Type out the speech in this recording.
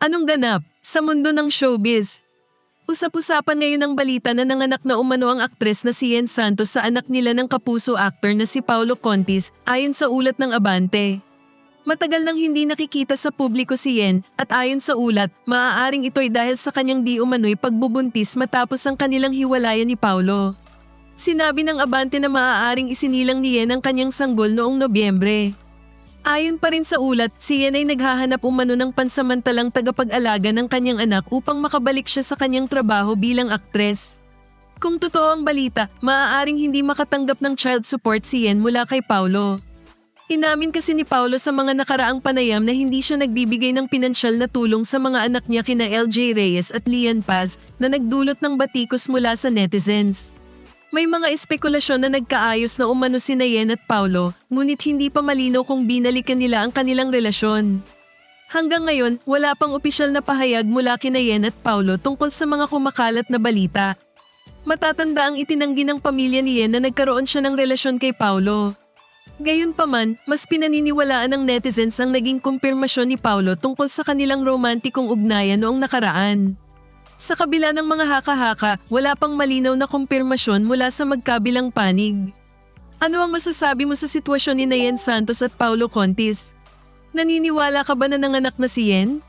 Anong ganap sa mundo ng showbiz? Usap-usapan ngayon ang balita na nanganak na umano ang aktres na si Yen Santos sa anak nila ng kapuso actor na si Paulo Contis ayon sa ulat ng Abante. Matagal nang hindi nakikita sa publiko si Yen at ayon sa ulat, maaaring ito'y dahil sa kanyang di umano'y pagbubuntis matapos ang kanilang hiwalayan ni Paulo. Sinabi ng Abante na maaaring isinilang ni Yen ang kanyang sanggol noong Nobyembre. Ayon pa rin sa ulat, si Yen ay naghahanap umano ng pansamantalang tagapag-alaga ng kanyang anak upang makabalik siya sa kanyang trabaho bilang aktres. Kung totoo ang balita, maaaring hindi makatanggap ng child support si Yen mula kay Paulo. Inamin kasi ni Paulo sa mga nakaraang panayam na hindi siya nagbibigay ng pinansyal na tulong sa mga anak niya kina LJ Reyes at Lian Paz na nagdulot ng batikos mula sa netizens. May mga espekulasyon na nagkaayos na umano si Nayen at Paulo, ngunit hindi pa malinaw kung binalikan nila ang kanilang relasyon. Hanggang ngayon, wala pang opisyal na pahayag mula kina Yen at Paulo tungkol sa mga kumakalat na balita. Matatanda ang itinanggi ng pamilya ni Yen na nagkaroon siya ng relasyon kay Paulo. Gayunpaman, mas pinaniniwalaan ng netizens ang naging kumpirmasyon ni Paulo tungkol sa kanilang romantikong ugnayan noong nakaraan. Sa kabila ng mga haka-haka, wala pang malinaw na kumpirmasyon mula sa magkabilang panig. Ano ang masasabi mo sa sitwasyon ni Nayen Santos at Paulo Contis? Naniniwala ka ba na nanganak na si Yen?